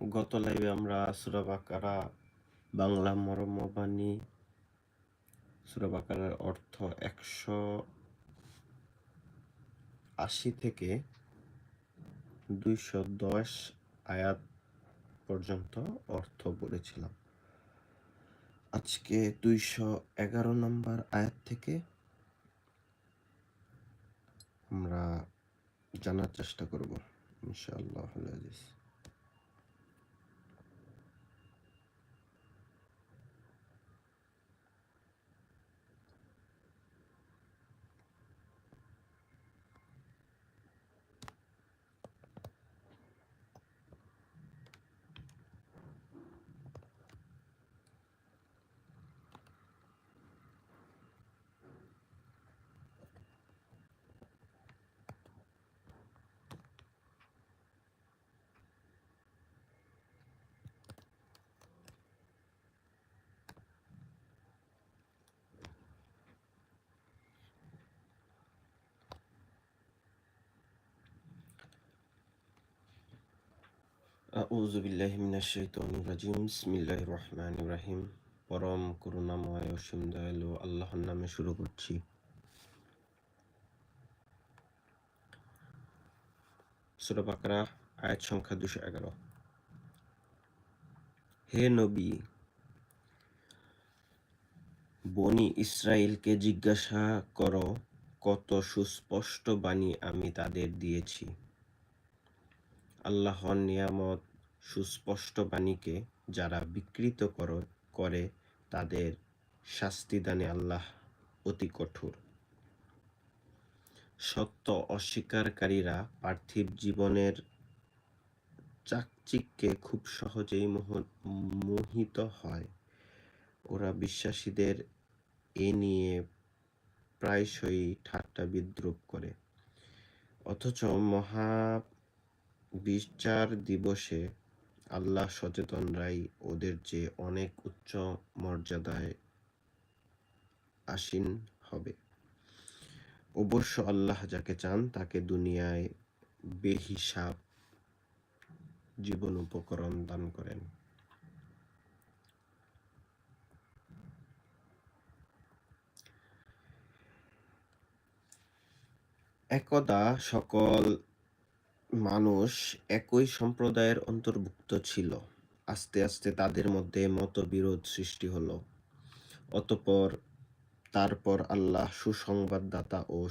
গত লাইভে আমরা সুরা বাকারা, বাংলা মরমবাণী সুরা বাকারার অর্থ একশো আশি থেকে দুইশো দশ আয়াত পর্যন্ত অর্থ বলেছিলাম আজকে দুইশো এগারো নম্বর আয়াত থেকে আমরা জানার চেষ্টা করব, ইনশাআল্লাহ আজিজ আউযু বিল্লাহি মিনাশ শাইতানির রাজিম বিসমিল্লাহির রহমানির রহিম পরম করুণাময় অসীম দয়ালু আল্লাহর নামে শুরু করছি সূরা বাকারা আয়াত সংখ্যা দুশো এগারো। হে নবী, বনি ইসরায়েলকে জিজ্ঞাসা করো, কত সুস্পষ্ট বাণী আমি তাদের দিয়েছি। আল্লাহর নিয়ামত সুস্পষ্ট বাণীকে যারা বিকৃত করে তাদের শাস্তিদানে আল্লাহ অতি কঠোর। সত্য অস্বীকারীরা পার্থিব জীবনের চাকচিক্যে খুব সহজেই মোহিত হয়। ওরা বিশ্বাসীদের এ নিয়ে প্রায়শই ঠাট্টা বিদ্রুপ করে। অথচ মহা বিচার দিবসে আল্লাহ সচেতনরাই ওদের যে অনেক উচ্চ মর্যাদায় আসীন হবে। অবশ্য আল্লাহ যাকে চান তাকে দুনিয়ায় বেহিসাব জীবন উপকরণ দান করেন। একদা সকল মানুষ একই সম্প্রদায়ের অন্তর্ভুক্ত ছিল। আস্তে আস্তে তাদের মধ্যে মতবিরোধ সৃষ্টি হলো। অতপর তারপর আল্লাহ সুসংবাদদাতা ও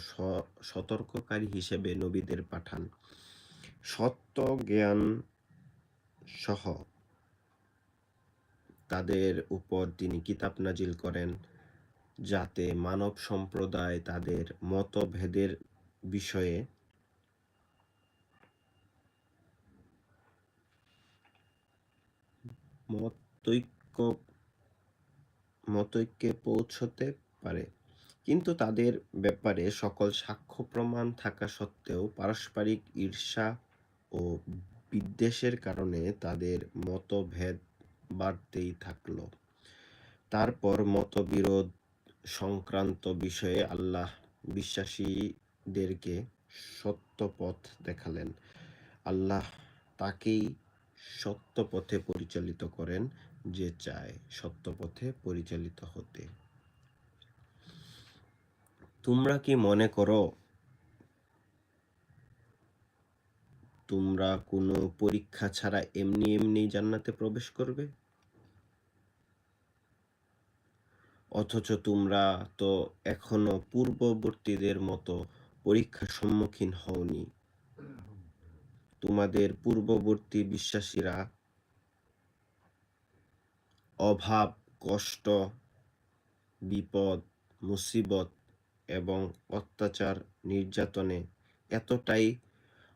সতর্ককারী হিসেবে নবীদের পাঠান। সত্য জ্ঞান সহ তাদের উপর তিনি কিতাব নাজিল করেন, যাতে মানব সম্প্রদায় তাদের মতভেদের বিষয়ে মতৈক্য, মতৈক্যে পৌঁছতে পারে। কিন্তু তাদের ব্যাপারে সকল সাক্ষ্য প্রমাণ থাকা সত্ত্বেও পারস্পরিক ঈর্ষা ও বিদ্বেষের কারণে তাদের মতভেদ বাড়তেই থাকল। তারপর মতবিরোধ সংক্রান্ত বিষয়ে আল্লাহ বিশ্বাসীদেরকে সত্য পথ দেখালেন। আল্লাহ তাকেই সত্য পথে পরিচালিত করেন যে চায় সত্য পথে পরিচালিত হতে। তোমরা কি মনে করো, তোমরা কোনো পরীক্ষা ছাড়া এমনি এমনি জান্নাতে প্রবেশ করবে? অথচ তোমরা তো এখনও পূর্ববর্তীদের মতো পরীক্ষার সম্মুখীন হওনি। তোমাদের পূর্ববর্তী বিশ্বাসীরা অভাব, কষ্ট, বিপদ, মুসিবত এবং অত্যাচার নির্যাতনে এতটাই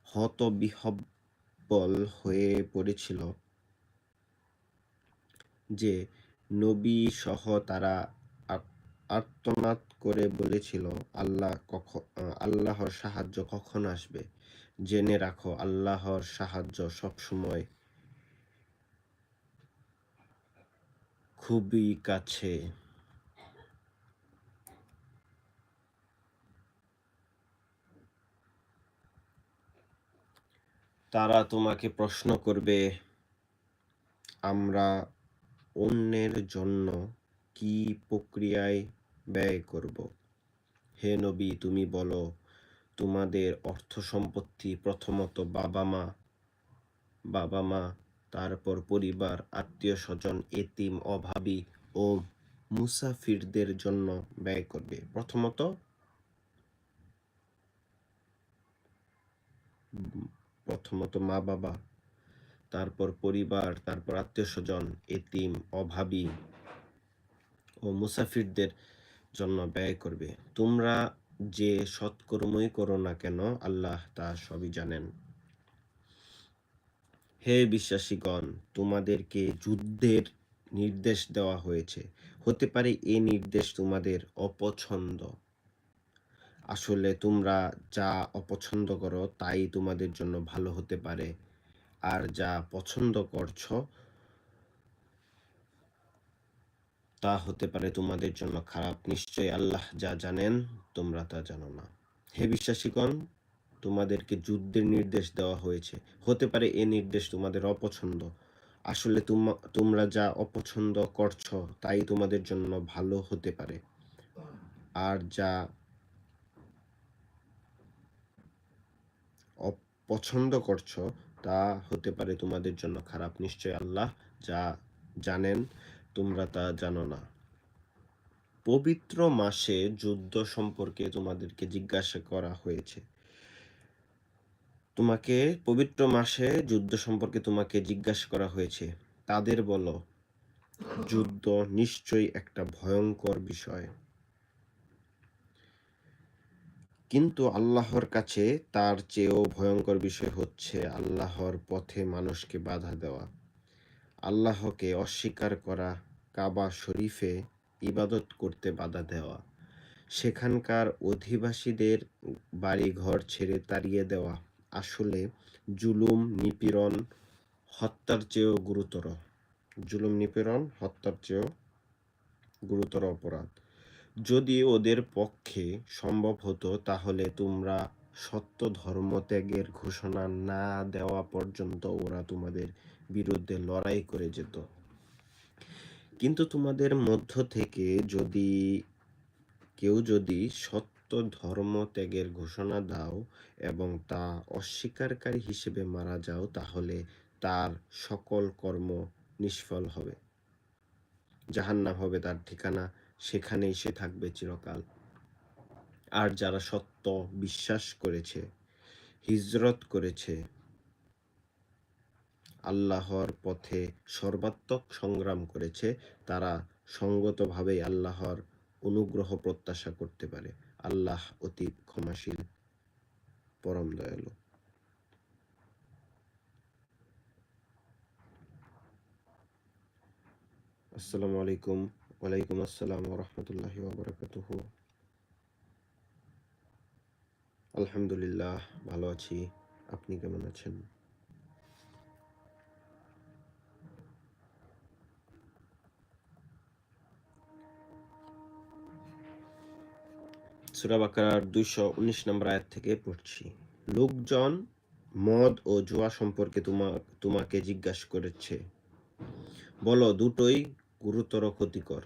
হতবিহব্বল হয়ে পড়েছিল যে নবী সহ তারা আর্তনাদ করে বলেছিল, আল্লাহ কখন আল্লাহর সাহায্য কখন আসবে? জেনে রাখো, আল্লাহর সাহায্য সবসময় খুবই কাছে। তারা তোমাকে প্রশ্ন করবে, আমরা অন্যের জন্য কি প্রক্রিয়ায় ব্যয় করব? হে নবী, তুমি বলো তোমাদের অর্থ সম্পত্তি প্রথমত বাবা মা বাবা মা তারপর পরিবার আত্মীয় স্বজন এতিম, অভাবী ও মুসাফিরদের জন্য ব্যয় করবে। প্রথমত প্রথমত মা বাবা তারপর পরিবার, তারপর আত্মীয় স্বজন এতিম, অভাবী ও মুসাফিরদের জন্য ব্যয় করবে। তোমরা যে সৎকর্মই করো না কেন, আল্লাহ তা সবই জানেন। হে বিশ্বাসীগণ, তোমাদেরকে যুদ্ধের নির্দেশ দেওয়া হয়েছে। হতে পারে এ নির্দেশ তোমাদের অপছন্দ। আসলে তোমরা যা অপছন্দ করো, তাই তোমাদের জন্য ভালো হতে পারে। আর যা পছন্দ করছ তা হতে পারে তোমাদের জন্য খারাপ। নিশ্চয়ই আল্লাহ যা জানেন, তোমরা তা জানো না। হে বিশ্বাসীগণ, তোমাদেরকে যুদ্ধের নির্দেশ দেওয়া হয়েছে। হতে পারে এ নির্দেশ তোমাদের অপছন্দ। আসলে তোমরা যা অপছন্দ করছ, তাই তোমাদের জন্য ভালো হতে পারে। আর যা অপছন্দ করছ, তা হতে পারে তোমাদের জন্য খারাপ। নিশ্চয় আল্লাহ যা জানেন তোমরা তা জানো না। পবিত্র মাসে যুদ্ধ সম্পর্কে তোমাদেরকে জিজ্ঞাসা করা হয়েছে। তোমাকে পবিত্র মাসে যুদ্ধ সম্পর্কে তোমাকে জিজ্ঞাসা করা হয়েছে। তাদের বলো, যুদ্ধ নিশ্চয়ই একটা ভয়ঙ্কর বিষয়। কিন্তু আল্লাহর কাছে তার চেয়েও ভয়ঙ্কর বিষয় হচ্ছে আল্লাহর পথে মানুষকে বাধা দেওয়া। আল্লাহকে অস্বীকার করা কাবা শরীফে ইবাদত করতে বাধা দেওয়া। সেখানকার অধিবাসীদের বাড়িঘর ছেড়ে তাড়িয়ে দেওয়া। আসলে জুলুম, নিপীড়ন, হত্যার চেয়েও গুরুতর। জুলুম, নিপীড়ন, হত্যার চেয়েও গুরুতর অপরাধ। যদি ওদের পক্ষে সম্ভব হতো, তাহলে তোমরা সত্য ধর্ম ত্যাগের ঘোষণা না দেওয়া পর্যন্ত ওরা তোমাদের বিরুদ্ধে লড়াই করে যেত। কিন্তু তোমাদের মধ্য থেকে যদি, কেউ যদি সত্য ধর্ম ত্যাগের ঘোষণা দাও এবং তা অস্বীকারী হিসেবে মারা যাও, তাহলে তার সকল কর্ম নিষ্ফল হবে। জাহান্নাম হবে তার ঠিকানা, সেখানেই সে থাকবে চিরকাল। আর যারা সত্য বিশ্বাস করেছে, হিজরত করেছে আল্লাহর পথে সর্বাত্মক সংগ্রাম করেছে, তারা সঙ্গতভাবেই আল্লাহর অনুগ্রহ প্রত্যাশা করতে পারে। আল্লাহ অতি ক্ষমাশীল, পরম দয়ালু। আসসালামু আলাইকুম, ওয়ালাইকুম আসসালাম রহমতুল্লাহি ওবরাকাতুহ। আলহামদুলিল্লাহ, ভালো আছি। আপনি কেমন আছেন? সুরাবাকার দুইশো উনিশ নম্বর আয়াত থেকে পড়ছি। লোকজন মদ ও জুয়া সম্পর্কে তোমা, তোমাকে জিজ্ঞাসা করেছে। বলো, দুটোই গুরুতর ক্ষতিকর।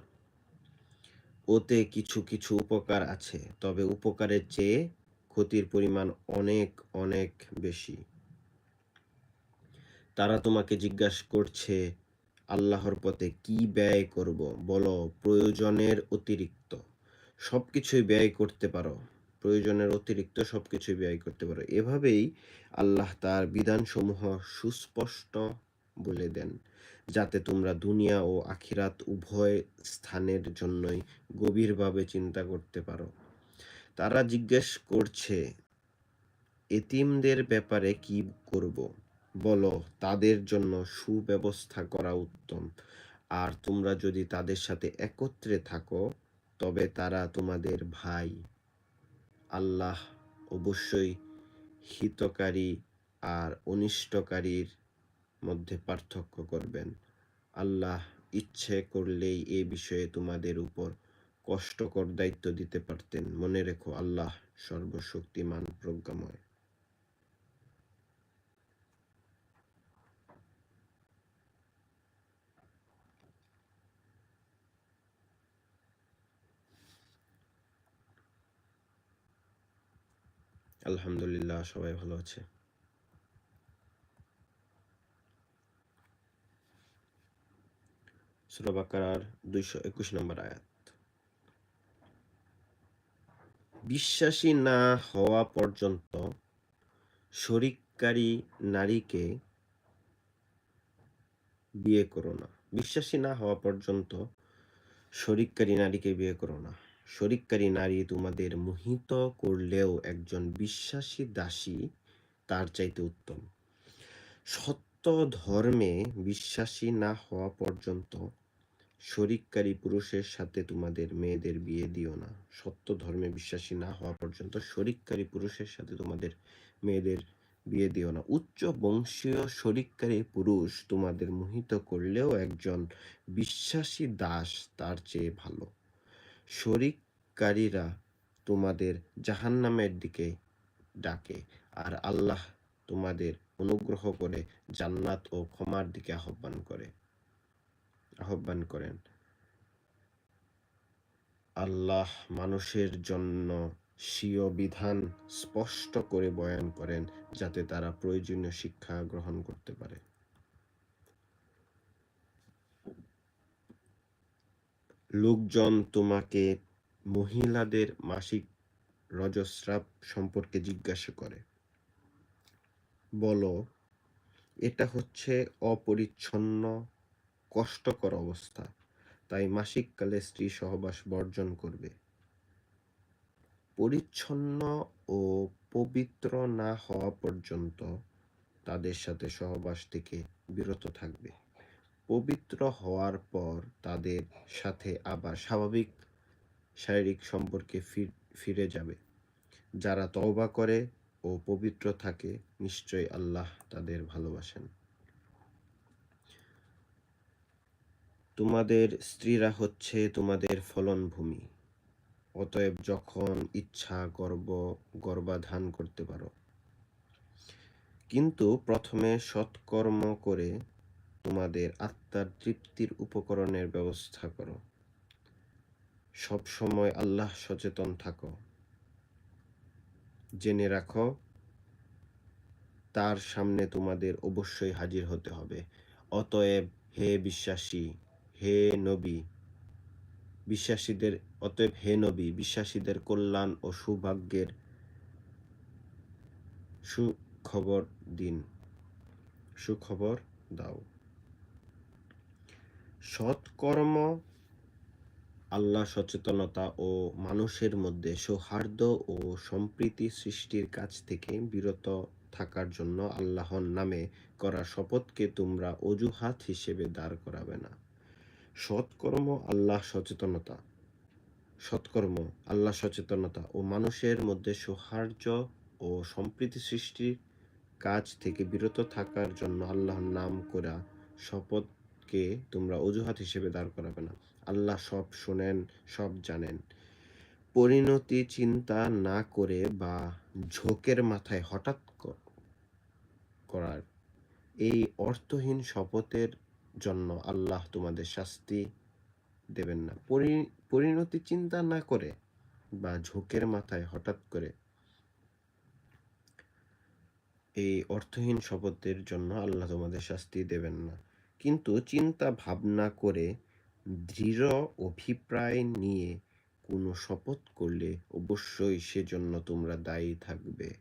ওতে কিছু কিছু উপকার আছে, তবে উপকারের চেয়ে ক্ষতির পরিমাণ অনেক অনেক বেশি। তারা তোমাকে জিজ্ঞাসা করছে, আল্লাহর পথে কি ব্যয় করব? বলো, প্রয়োজনের অতিরিক্ত। সব কিছুই ব্যয় করতে পারো। প্রয়োজনের অতিরিক্ত সব কিছুই ব্যয় করতে পারো। এভাবেই আল্লাহ তার বিধানসমূহ সুস্পষ্ট বলে দেন, যাতে তোমরা দুনিয়া ও আখিরাত উভয় স্থানের জন্যই গভীরভাবে চিন্তা করতে পারো। তারা জিজ্ঞেস করছে, এতিমদের ব্যাপারে কি করব? বলো, তাদের জন্য সুব্যবস্থা করা উত্তম। আর তোমরা যদি তাদের সাথে একত্রে থাকো তবে তারা তোমাদের ভাই। আল্লাহ অবশ্যই হিতকারী আর অনিষ্টকারীর মধ্যে পার্থক্য করবেন। আল্লাহ ইচ্ছে করলেই এ বিষয়ে তোমাদের উপর কষ্টকর দায়িত্ব দিতে পারতেন। মনে রেখো, আল্লাহ সর্বশক্তিমান প্রজ্ঞাময়। আলহামদুলিল্লাহ, সবাই ভালো আছে। সূরা বাকারার দুইশো একুশ নম্বর আয়াত। বিশ্বাসী না হওয়া পর্যন্ত শরিককারী নারীকে বিয়ে করো না। বিশ্বাসী না হওয়া পর্যন্ত শরিককারী নারীকে বিয়ে করো না। শরিককারী নারী তোমাদের মোহিত করলেও একজন বিশ্বাসী দাসী তার চাইতে উত্তম। সত্য ধর্মে বিশ্বাসী না হওয়া পর্যন্ত শরিককারী পুরুষের সাথে তোমাদের মেয়েদের বিয়ে দিও না। সত্য ধর্মে বিশ্বাসী না হওয়া পর্যন্ত শরিককারী পুরুষের সাথে তোমাদের মেয়েদের বিয়ে দিও না। উচ্চ বংশীয় শরিককারী পুরুষ তোমাদের মোহিত করলেও একজন বিশ্বাসী দাস তার চেয়ে ভালো। শরিককারীরা তোমাদের জাহান্নামের দিকে ডাকে আর আল্লাহ তোমাদের অনুগ্রহ করে জান্নাত ও ক্ষমার দিকে আহ্বান করে, আহ্বান করেন। আল্লাহ মানুষের জন্য স্বীয় বিধান স্পষ্ট করে বয়ান করেন যাতে তারা প্রয়োজনীয় শিক্ষা গ্রহণ করতে পারে। লোকজন তোমাকে মহিলাদের মাসিক রজস্রাব সম্পর্কে জিজ্ঞাসা করে। বলো, এটা হচ্ছে অপরিচ্ছন্ন, কষ্টকর অবস্থা। তাই মাসিককালে স্ত্রী সহবাস বর্জন করবে। পরিচ্ছন্ন ও পবিত্র না হওয়া পর্যন্ত তাদের সাথে সহবাস থেকে বিরত থাকবে। পবিত্র হওয়ার পর তাদের সাথে আবার স্বাভাবিক শারীরিক সম্পর্কে ফিরে যাবে। যারা তওবা করে ও পবিত্র থাকে নিশ্চয় আল্লাহ তাদের ভালোবাসেন। তোমাদের স্ত্রীরা হচ্ছে তোমাদের ফলনভূমি। অতএব যখন ইচ্ছা, গর্ব, গর্বাধান করতে পারো। কিন্তু প্রথমে সৎকর্ম করে তোমাদের আত্মার তৃপ্তির উপকরণের ব্যবস্থা করো। সব সময় আল্লাহ সচেতন থাকো। জেনে রাখো, তার সামনে তোমাদের অবশ্যই হাজির হতে হবে। অতএব হে বিশ্বাসী, হে নবী, বিশ্বাসীদের, অতএব হে নবী, বিশ্বাসীদের কল্যাণ ও সৌভাগ্যের সুখবর দিন। সুখবর দাও। সৎকর্ম, আল্লাহ সচেতনতা ও মানুষের মধ্যে সৌহার্দ্য ও সম্প্রীতি সৃষ্টির কাছ থেকে বিরত থাকার জন্য আল্লাহর নামে করা শপথকে তোমরা অজুহাত হিসেবে দাঁড় করাবে না। সৎকর্ম, আল্লাহ সচেতনতা। সৎকর্ম, আল্লাহ সচেতনতা ও মানুষের মধ্যে সৌহার্দ্য ও সম্প্রীতি সৃষ্টির কাজ থেকে বিরত থাকার জন্য আল্লাহর নাম করা শপথকে তোমরা অজুহাত হিসেবে দাঁড় করাবে না। আল্লাহ সব শোনেন, সব জানেন। পরিণতি চিন্তা না করে বা ঝোঁকের মাথায় হঠাৎ করার এই অর্থহীন শপথের জন্য আল্লাহ তোমাদের শাস্তি দেবেন না। পরিণতি চিন্তা না করে বা ঝোঁকের মাথায় হঠাৎ করে এই অর্থহীন শপথের জন্য আল্লাহ তোমাদের শাস্তি দেবেন না। কিন্তু চিন্তা ভাবনা করে দৃঢ় অভিপ্রায় নিয়ে কোনো শপথ করলে অবশ্যই সেজন্য তোমরা দায়ী থাকবে।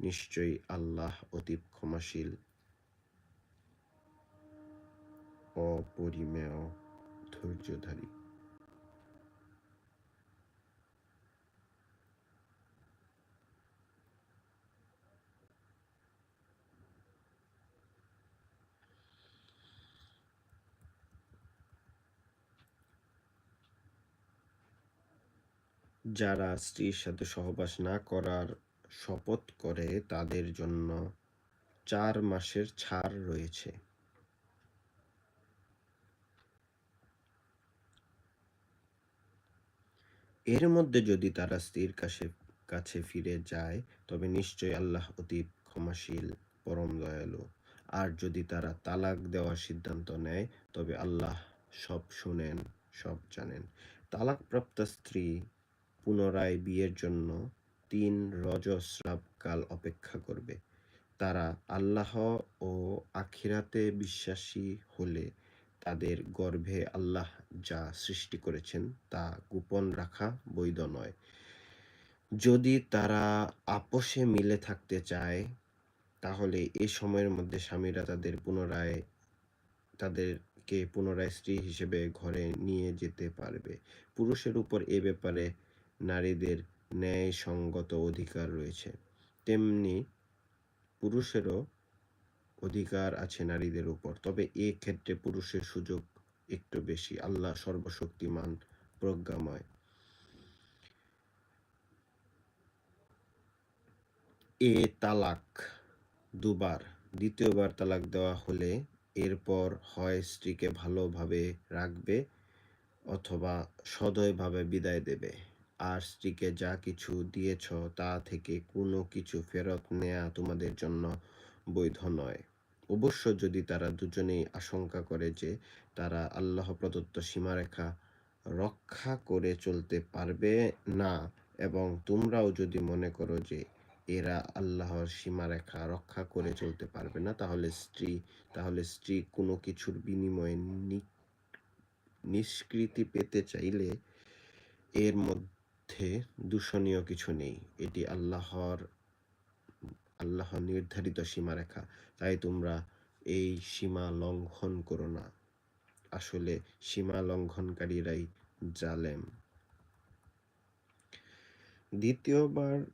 নিশ্চয়ই আল্লাহ অতি ক্ষমাশীল। অপরিমেয় ধৈর্যধারী। যারা স্ত্রীর সাথে সহবাস না করার শপথ করে, তাদের জন্য চার মাসের ছাড় রয়েছে। এর মধ্যে যদি তারা স্ত্রীর কাছে কাছে ফিরে যায়, তবে নিশ্চয় আল্লাহ অতি ক্ষমাশীল, পরম দয়ালু। আর যদি তারা তালাক দেওয়ার সিদ্ধান্ত নেয়, তবে আল্লাহ সব শুনেন, সব জানেন। তালাকপ্রাপ্ত স্ত্রী পুনরায় বিয়ের জন্য তিন রজস্রাব কাল অপেক্ষা করবে। তারা আল্লাহ ও আখিরাতে বিশ্বাসী হলে তাদের গর্ভে আল্লাহ যা সৃষ্টি করেছেন তা গোপন রাখা বৈধ নয়। যদি তারা আপোষে মিলে থাকতে চায়, তাহলে এ সময়ের মধ্যে স্বামীরা তাদের পুনরায়, তাদেরকে পুনরায় স্ত্রী হিসেবে ঘরে নিয়ে যেতে পারবে। পুরুষের উপর এ ব্যাপারে নারীদের ন্যায়সঙ্গত অধিকার রয়েছে। তেমনি পুরুষেরও অধিকার আছে নারীদের উপর। তবে এ ক্ষেত্রে পুরুষের সুযোগ একটু বেশি। আল্লাহ সর্বশক্তিমান, প্রজ্ঞাময়। এ তালাক দুবার। দ্বিতীয়বার তালাক দেওয়া হলে এরপর হয় স্ত্রীকে ভালোভাবে রাখবে অথবা সদয়ভাবে বিদায় দেবে। আর স্ত্রীকে যা কিছু দিয়েছ তা থেকে কোনো কিছু ফেরত নেয়া তোমাদের জন্য বৈধ নয়। অবশ্য যদি তারা দুজনেই আশঙ্কা করে যে তারা আল্লাহ প্রদত্ত সীমারেখা রক্ষা করে চলতে পারবে না এবং তোমরাও যদি মনে করো যে এরা আল্লাহর সীমারেখা রক্ষা করে চলতে পারবে না, তাহলে স্ত্রী তাহলে স্ত্রী কোনো কিছুর বিনিময়ে নিষ্কৃতি পেতে চাইলে এর মধ্যে দূষণীয় কিছু নেই। এটি আল্লাহর আল্লাহ নির্ধারিত সীমারেখা তাই তোমরা এই সীমা লঙ্ঘন করো না। আসলে সীমা লঙ্ঘনকারীরাই জালেম। দ্বিতীয়বার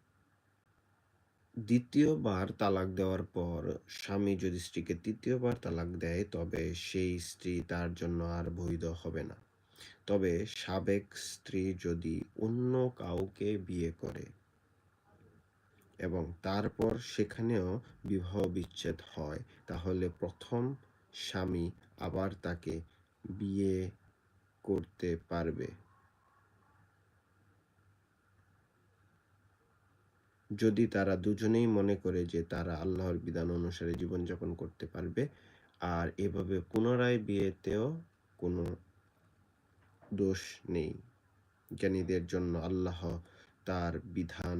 দ্বিতীয়বার তালাক দেওয়ার পর স্বামী যদি স্ত্রীকে তৃতীয়বার তালাক দেয়, তবে সেই স্ত্রী তার জন্য আর বৈধ হবে না। তবে সাবেক স্ত্রী যদি অন্য কাউকে বিয়ে করে এবং তারপর সেখানেও বিবাহ বিচ্ছেদ হয়, তাহলে প্রথম স্বামী আবার তাকে বিয়ে করতে পারবে। যদি তারা দুজনেই মনে করে যে তারা আল্লাহর বিধান অনুসারে জীবনযাপন করতে পারবে, আর এভাবে পুনরায় বিয়েতেও কোনো দোষ নেই। জ্ঞানীদের জন্য আল্লাহ তার বিধান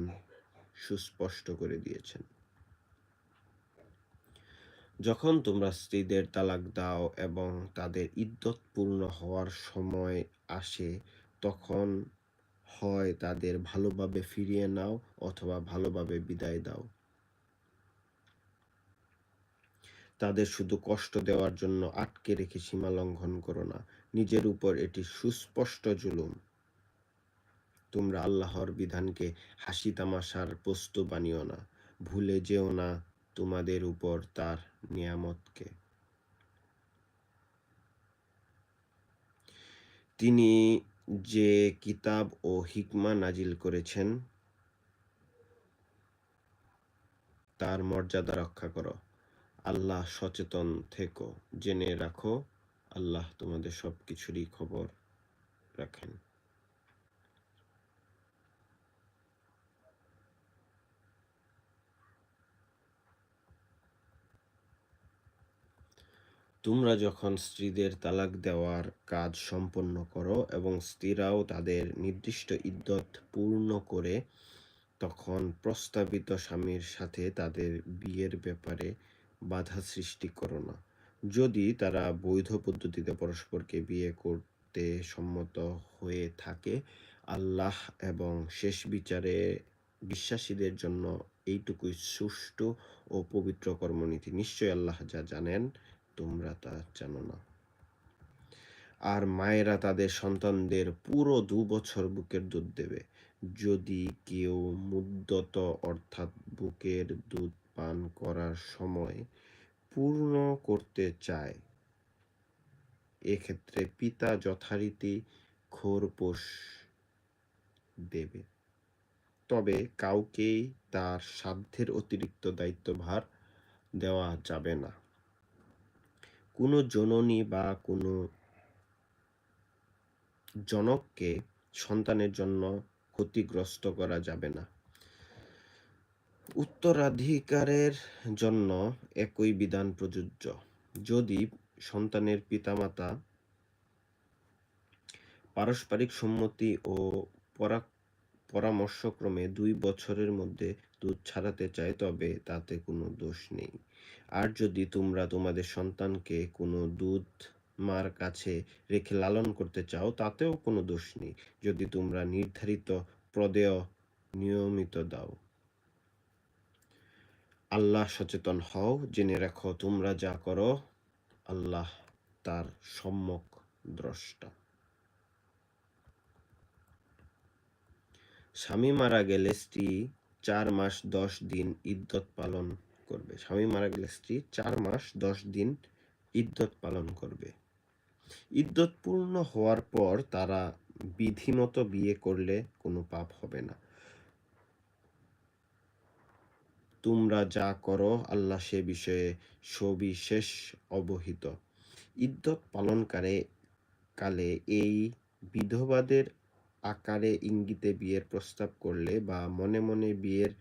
সুস্পষ্ট করে দিয়েছেন। যখন তোমরা স্ত্রীদের তালাক দাও এবং তাদের ইদ্যত পূর্ণ হওয়ার সময় আসে, তখন হয় তাদের ভালোভাবে ফিরিয়ে নাও অথবা ভালোভাবে বিদায় দাও। তাদের শুধু কষ্ট দেওয়ার জন্য আটকে রেখে সীমা লঙ্ঘন করো না। নিজের উপর এটি সুস্পষ্ট জুলুম। তোমরা আল্লাহর বিধানকে হাসি তামাশার বস্তু বানিও না। ভুলে যেও না তোমাদের উপর তার নিয়ামতকে। তিনি যে কিতাব ও হিকমা নাজিল করেছেন, তার মর্যাদা রক্ষা করো। আল্লাহ সচেতন থেকো, জেনে রাখো আল্লাহ তোমাদের সব কিছুরই খবর রাখেন। তোমরা যখন স্ত্রীদের তালাক দেওয়ার কাজ সম্পন্ন করো এবং স্ত্রীরাও তাদের নির্দিষ্ট ইদ্যত পূর্ণ করে, তখন প্রস্তাবিত স্বামীর সাথে তাদের বিয়ের ব্যাপারে বাধা সৃষ্টি করো না। যদি তারা বৈধ পদ্ধতিতে পরস্পরকে বিয়ে করতে সম্মত হয়ে থাকে, আল্লাহ এবং শেষ বিচারে বিশ্বাসীদের জন্য এইটুকুই সুষ্ঠু ও পবিত্র কর্মনীতি। নিশ্চয় আল্লাহ যা জানেন, তোমরা তা জানো না। আর মায়েরা তাদের সন্তানদের পুরো দু বছর বুকের দুধ দেবে। যদি কেউ মুদ্দত অর্থাৎ বুকের দুধ পান করার সময় পূর্ণ করতে চায়। এক্ষেত্রে পিতা যথারীতি খোরপোষ দেবে। তবে কাউকেই তার সাধ্যের অতিরিক্ত দায়িত্বভার দেওয়া যাবে না। কোনো জননী বা কোনো জনককে সন্তানের জন্য ক্ষতিগ্রস্ত করা যাবে না। উত্তরাধিকারের জন্য একই বিধান প্রযোজ্য। যদি সন্তানের পিতামাতা পারস্পরিক সম্মতি ও পরামর্শক্রমে দুই বছরের মধ্যে দুধ ছাড়াতে চায়, তবে তাতে কোনো দোষ নেই। আর যদি তোমরা তোমাদের সন্তানকে কোনো দুধ মার কাছে রেখে লালন করতে চাও, তাতেও কোনো দোষ নেই। যদি তোমরা নির্ধারিত প্রদেয় নিয়মিত দাও। আল্লাহ সচেতন হও, জেনে রাখো তোমরা যা করো, আল্লাহ তার সম্যক দ্রষ্টা। স্বামী মারা গেলে স্ত্রী চার মাস দশ দিন ইদ্যত পালন করবে। স্বামী মারা গেলে স্ত্রী চার মাস দশ দিন ইদ্যত পালন করবে। ইদ্যত পূর্ণ হওয়ার পর তারা বিধিমতো বিয়ে করলে কোনো পাপ হবে না। তোমরা যা করো, আল্লাহ সে বিষয়ে সবিশেষ অবহিত। ইদ্যত পালনকারে কালে এই বিধবাদের আকারে ইঙ্গিতে বিয়ের প্রস্তাব করলে বা মনে মনে বিয়ের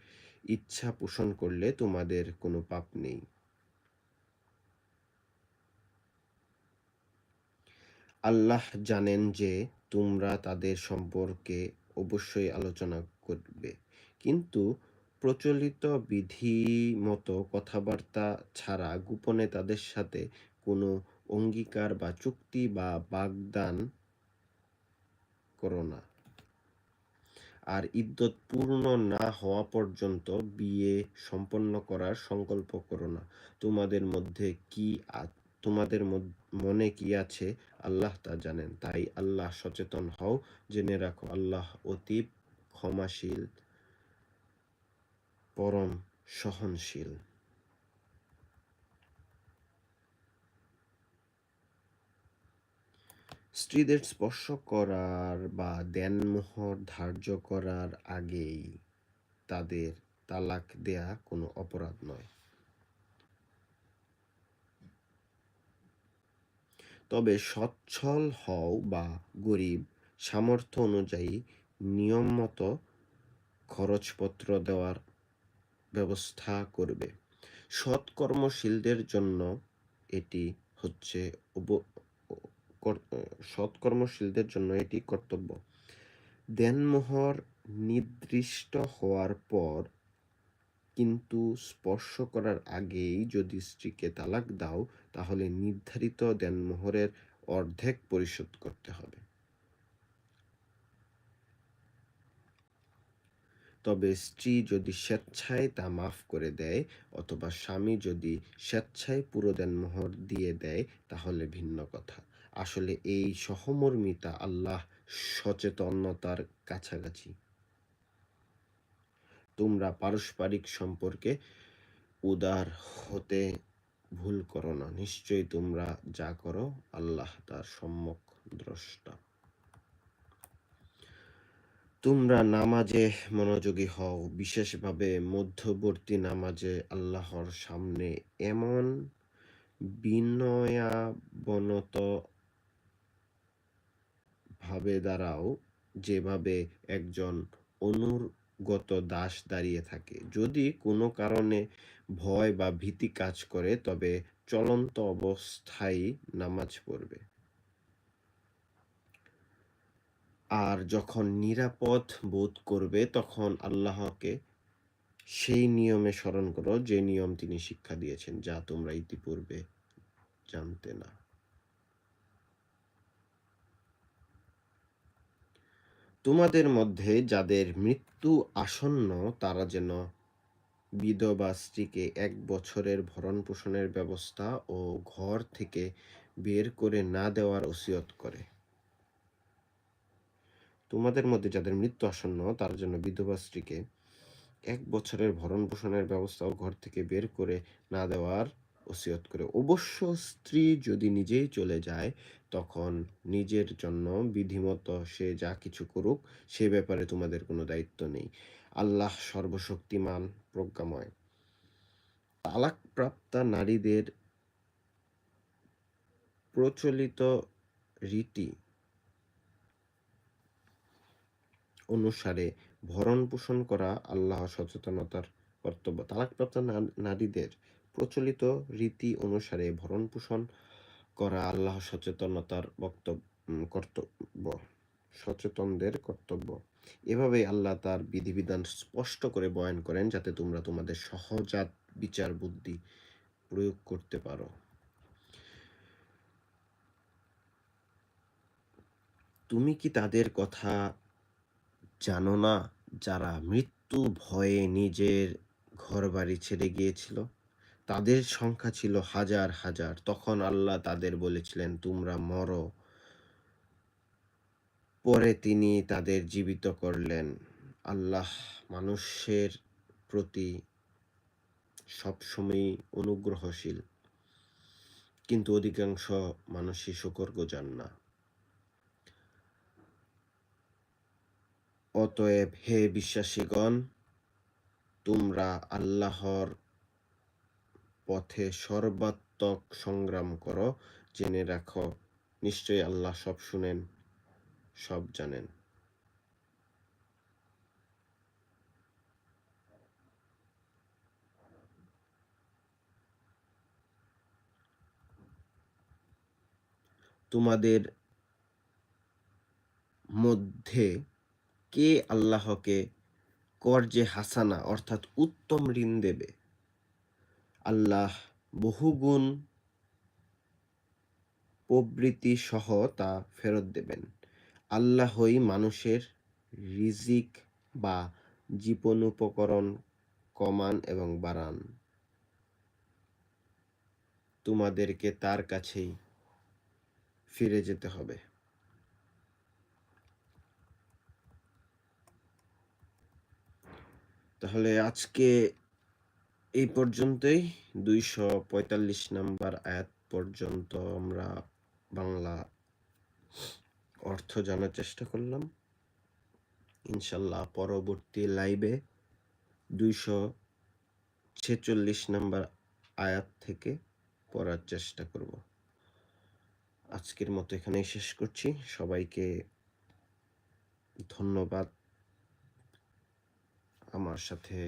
ইচ্ছা পোষণ করলে তোমাদের কোনো পাপ নেই। আল্লাহ জানেন যে তোমরা তাদের সম্পর্কে অবশ্যই আলোচনা করবে। কিন্তু প্রচলিত বিধি মতো কথাবার্তা ছাড়া গোপনে তাদের সাথে কোনো অঙ্গীকার বা চুক্তি বা বাগদান করো না। আর ইদ্যত পূর্ণ না হওয়া পর্যন্ত বিয়ে সম্পন্ন করার সংকল্প করো না। তোমাদের মধ্যে কি তোমাদের মনে কি আছে? আল্লাহ তা জানেন। তাই আল্লাহ সচেতন হও। জেনে রাখো, আল্লাহ অতীব ক্ষমাশীল। পরম সহনশীল। স্ত্রীদের স্পর্শ করার বা দেনমোহর ধার্য করার আগেই তাদের তালাক দেয়া কোনো অপরাধ নয়। তবে সচ্ছল হও বা গরিব, সামর্থ্য অনুযায়ী নিয়ম মতো খরচপত্র দেওয়ার ব্যবস্থা করবে। সৎকর্মশীলদের জন্য এটি হচ্ছে সৎকর্মশীলদের জন্য এটি কর্তব্য। দেনমোহর নির্দিষ্ট হওয়ার পর কিন্তু স্পর্শ করার আগেই যদি স্ত্রীকে তালাক দাও, তাহলে নির্ধারিত দেনমোহরের অর্ধেক পরিশোধ করতে হবে। তবে স্ত্রী যদি স্বেচ্ছায় তা মাফ করে দেয় অথবা স্বামী যদি স্বেচ্ছায় পুরো দেনমোহর দিয়ে দেয়, তাহলে ভিন্ন কথা। আসলে এই সহমর্মিতা আল্লাহ সচেতনতার কাছাকাছি। তোমরা পারস্পরিক সম্পর্কে উদার হতে ভুল করো না। নিশ্চয়ই তোমরা যা করো, আল্লাহ তার সম্যক দ্রষ্টা। তোমরা নামাজে মনোযোগী হও, বিশেষভাবে মধ্যবর্তী নামাজে আল্লাহর সামনে এমন বিনয়াবনত ভাবে দাঁড়াও যেভাবে একজন অনুগত দাস দাঁড়িয়ে থাকে। যদি কোনো কারণে ভয় বা ভীতি কাজ করে, তবে চলন্ত অবস্থায় নামাজ পড়বে। আর যখন নিরাপদ বোধ করবে, তখন আল্লাহকে সেই নিয়মে স্মরণ করো, যে নিয়ম তিনি শিক্ষা দিয়েছেন, যা তোমরা ইতিপূর্বে জানতে না। তোমাদের মধ্যে যাদের মৃত্যু আসন্ন, তারা যেন বিধবা স্ত্রীকে এক বছরের ভরণ পোষণের ব্যবস্থা ও ঘর থেকে বের করে না দেওয়ার ওসিয়ত করে। তোমাদের মধ্যে যাদের মৃত্যু আসন্ন, তার জন্য বিধবা স্ত্রীকে এক বছরের ভরণ পোষণের ব্যবস্থাও ঘর থেকে বের করে না দেওয়ার ওসিয়ত করে। অবশ্য স্ত্রী যদি নিজেই চলে যায়, তখন নিজের জন্য বিধিমতো সে যা কিছু করুক, সে ব্যাপারে তোমাদের কোনো দায়িত্ব নেই। আল্লাহ সর্বশক্তিমান, প্রজ্ঞাময়। তালাকপ্রাপ্তা নারীদের প্রচলিত রীতি অনুসারে ভরণ পোষণ করা আল্লাহ সচেতনতার কর্তব্য। তালাকপ্রাপ্ত নারীদের প্রচলিত রীতি অনুসারে ভরণ পোষণ করা আল্লাহ সচেতনতার বক্তব্য কর্তব্য, সচেতনদের কর্তব্য। এভাবে আল্লাহ তার বিধিবিধান স্পষ্ট করে বয়ান করেন যাতে তোমরা তোমাদের সহজাত বিচার বুদ্ধি প্রয়োগ করতে পারো। তুমি কি তাদের কথা জানো না যারা মৃত্যু ভয়ে নিজের ঘরবাড়ি ছেড়ে গিয়েছিল? তাদের সংখ্যা ছিল হাজার হাজার। তখন আল্লাহ তাদের বলেছিলেন, তোমরা মরো। পরে তিনি তাদের জীবিত করলেন। আল্লাহ মানুষের প্রতি সবসময়ই অনুগ্রহশীল। কিন্তু অধিকাংশ মানুষই শুকর গোজান না। অতএব হে বিশ্বাসীগণ, তোমরা আল্লাহর পথে সর্বাত্মক সংগ্রাম করো, জেনে রাখো, নিশ্চয়ই আল্লাহ সব শুনেন, সব জানেন। তোমাদের মধ্যে কে আল্লাহকে কর্জে হাসানা, অর্থাৎ উত্তম ঋণ দেবে? আল্লাহ বহুগুণ প্রবৃত্তি সহ তা ফেরত দেবেন। আল্লাহই মানুষের রিজিক বা জীবন উপকরণ কমান এবং বাড়ান। তোমাদেরকে তার কাছেই ফিরে যেতে হবে। তাহলে আজকে এই পর্যন্তই। দুইশো পঁয়তাল্লিশ নাম্বার আয়াত পর্যন্ত আমরা বাংলা অর্থ জানার চেষ্টা করলাম। ইনশাল্লাহ পরবর্তী লাইভে দুইশো ছেচল্লিশ নাম্বার আয়াত থেকে পড়ার চেষ্টা করব। আজকের মতো এখানেই শেষ করছি। সবাইকে ধন্যবাদ। আমার সাথে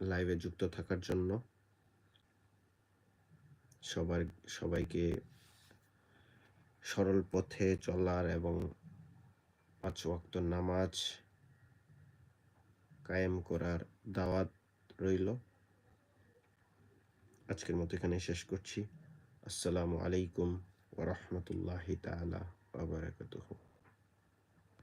লাইভে যুক্ত থাকার জন্য। সবার, সবাইকে সরল পথে চলার এবং পাঁচ ওয়াক্ত নামাজ কায়েম করার দাওয়াত রইল। আজকের মতো এখানে শেষ করছি। আসসালামু আলাইকুম ওরহমতুল্লাহি তালা বাবরাকাতুহু